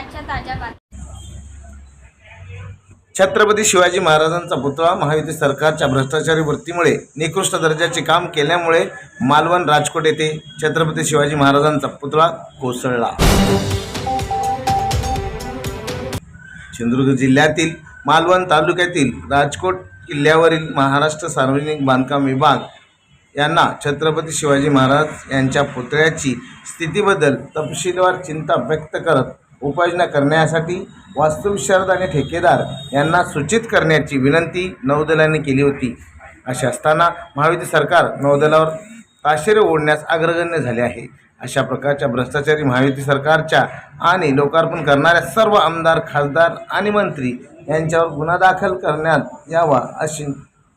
आजच्या ताज्या छत्रपती शिवाजी महाराजांचा पुतळा महायुती सरकारच्या भ्रष्टाचारी वृत्तीमुळे निकृष्ट दर्जाचे काम केल्यामुळे मालवण राजकोट येथे छत्रपती शिवाजी महाराजांचा पुतळा कोसळला. सिंधुदुर्ग जिल्ह्यातील मालवण तालुक्यातील राजकोट किल्ल्यावरील महाराष्ट्र सार्वजनिक बांधकाम विभाग यांना छत्रपती शिवाजी महाराज यांच्या पुतळ्याची स्थितीबद्दल तपशीलवार चिंता व्यक्त करत उपाययोजना करण्यासाठी वास्तुविशारद आणि ठेकेदार यांना सूचित करण्याची विनंती नौदलाने केली होती. असे असताना महायुती सरकार नौदलावर ताशेरे ओढण्यास अग्रगण्य झाले आहे. अशा प्रकारच्या भ्रष्टाचारी महायुती सरकारच्या आणि लोकार्पण करणाऱ्या सर्व आमदार खासदार आणि मंत्री यांच्यावर गुन्हा दाखल करण्यात यावा अशी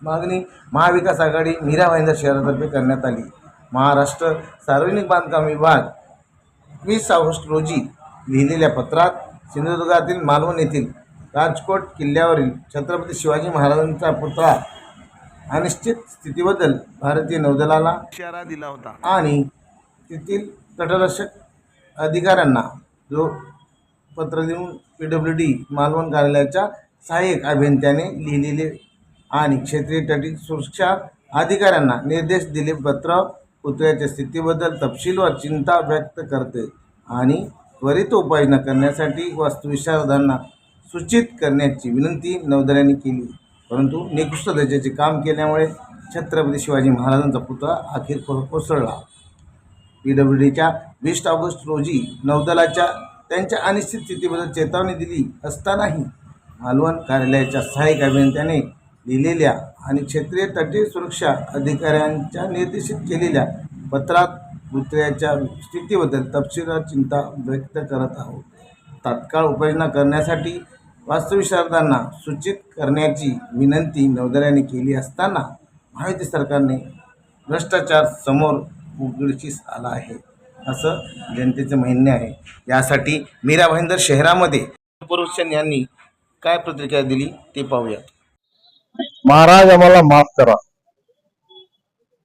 मागणी महाविकास आघाडी मीरा भाईंदर शहरातर्फे करण्यात आली. महाराष्ट्र सार्वजनिक बांधकाम विभाग वीस ऑगस्ट रोजी लिहिलेल्या पत्रात सिंधुदुर्गातील मालवण येथील राजकोट किल्ल्यावरील छत्रपती शिवाजी महाराजांचा पुतळा अनिश्चित स्थितीबद्दल भारतीय नौदलाला इशारा दिला होता. आणि तेथील तटरक्षक अधिकाऱ्यांना जो पत्र देऊन पी डब्ल्यू डी मालवण कार्यालयाच्या सहाय्यक अभियंत्याने लिहिलेले आणि क्षेत्रीय तटी सुरक्षा अधिकाऱ्यांना निर्देश दिले पत्र पुतळ्याच्या स्थितीबद्दल तपशीलवार चिंता व्यक्त करते आणि त्वरित उपाययोजना करण्यासाठी वास्तुविशारदांना सूचित करण्याची विनंती नौदलाने केली. परंतु निकृष्ट दर्जाचे काम केल्यामुळे छत्रपती शिवाजी महाराजांचा पुतळा अखेर कोसळला. पी डब्ल्यू डीच्या वीस ऑगस्ट रोजी नौदलाच्या त्यांच्या अनिश्चित स्थितीबद्दल चेतावणी दिली असतानाही मालवण कार्यालयाच्या सहाय्यक अभियंत्याने लिहिलेल्या आणि क्षेत्रीय तटीय सुरक्षा अधिकाऱ्यांच्या निर्देशित केलेल्या पत्रात पुतळ्याच्या स्थितीबद्दल तपशीलवार चिंता व्यक्त करत आहोत. तात्काळ उपाययोजना करण्यासाठी वास्तुविशारदांना सूचित करण्याची विनंती नौदलाने केली असताना महायुती सरकारने भ्रष्टाचार समोर उघडकीस आला आहे. असं जनतेचं म्हणणे आहे. यासाठी मीरा भाईंदर शहरामध्ये पुरुषन यांनी काय प्रतिक्रिया दिली ते पाहूयात. महाराज आम्हाला माफ करा.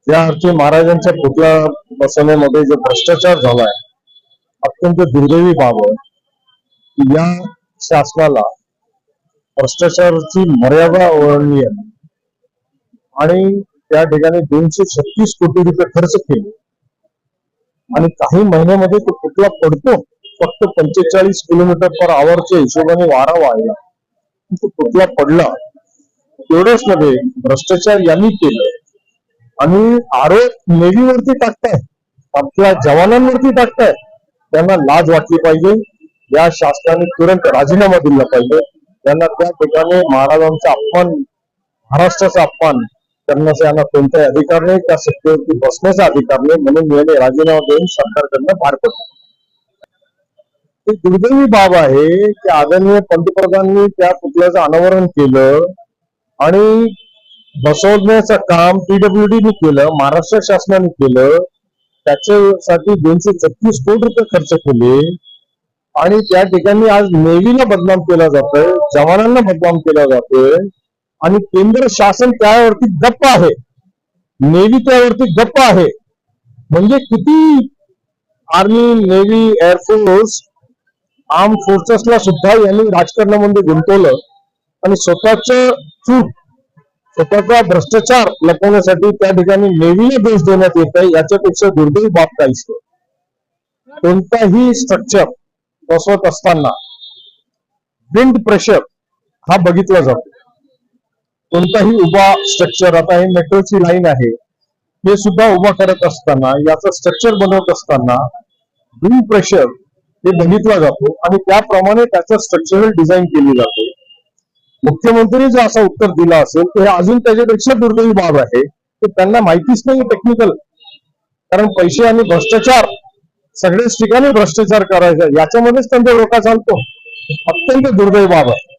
त्या अर्थी महाराजांच्या पुतळा बसवण्यामध्ये जो भ्रष्टाचार झालाय अत्यंत दुर्दैवी बाब आहे. या शासनाला भ्रष्टाचाराची मर्यादा ओळखली आहे. आणि त्या ठिकाणी दोनशे छत्तीस कोटी रुपये खर्च केले. आणि काही महिन्यामध्ये तो पुतळा पडतो. फक्त पंचेचाळीस किलोमीटर पर आवरच्या हिशोबाने वारा वाढला तो पुतळा पडला. एवढंच नव्हे भ्रष्टाचार यांनी केलं. आणि आरोप नेव्हीवरती टाकताय. आपल्या जवानांवरती टाकताय. त्यांना लाज वाटली पाहिजे. या शासनाने तुरंत राजीनामा दिला पाहिजे. त्यांना त्या ठिकाणी महाराजांचा अपमान महाराष्ट्राचा अपमान करण्याचा यांना कोणताही अधिकार नाही. त्या सत्तेवरती बसण्याचा अधिकार नाही. म्हणून याने राजीनामा देऊन सरकारकडनं बाहेर पडलं ही दुर्दैवी बाब आहे की आदरणीय पंतप्रधानांनी त्या पुतळ्याचं अनावरण केलं आणि बसवण्याचं काम पीडब्ल्यूडीने केलं महाराष्ट्र शासनाने केलं त्याच्यासाठी दोनशे छत्तीस कोटी रुपये खर्च केले. आणि त्या ठिकाणी आज नेव्हीला बदनाम केला जातोय जवानांना बदनाम केला जातोय. आणि केंद्र शासन त्यावरती गप्प आहे. नेव्ही त्यावरती गप्प आहे. म्हणजे किती army navy air force arm फोर्सेसला सुद्धा यांनी राजकारणामध्ये गुंतवलं. आणि स्वतःच चूक स्वतःचा भ्रष्टाचार लपवण्यासाठी त्या ठिकाणी नेव्हीला दोष देण्यात येत आहे याच्यापेक्षा दुर्दैवी बाब काहीच नाही कोणताही स्ट्रक्चर बसवत असताना विंड प्रेशर हा बघितला जातो. कोणताही उभा स्ट्रक्चर आता हे मेट्रोची लाईन आहे हे सुद्धा उभा करत असताना याचं स्ट्रक्चर बनवत असताना विंड प्रेशर हे बघितला जातो आणि त्याप्रमाणे त्याचं स्ट्रक्चरल डिझाईन केली जाते. मुख्यमंत्री जर असं उत्तर दिलं असेल तर हे अजून त्याच्यापेक्षा दुर्दैवी बाब आहे. की त्यांना माहितीच नाही टेक्निकल कारण पैसे आणि भ्रष्टाचार सगळ्याच ठिकाणी भ्रष्टाचार करायचा याच्यामध्येच त्यांचा डोका चालतो. अत्यंत दुर्दैव बाब आहे.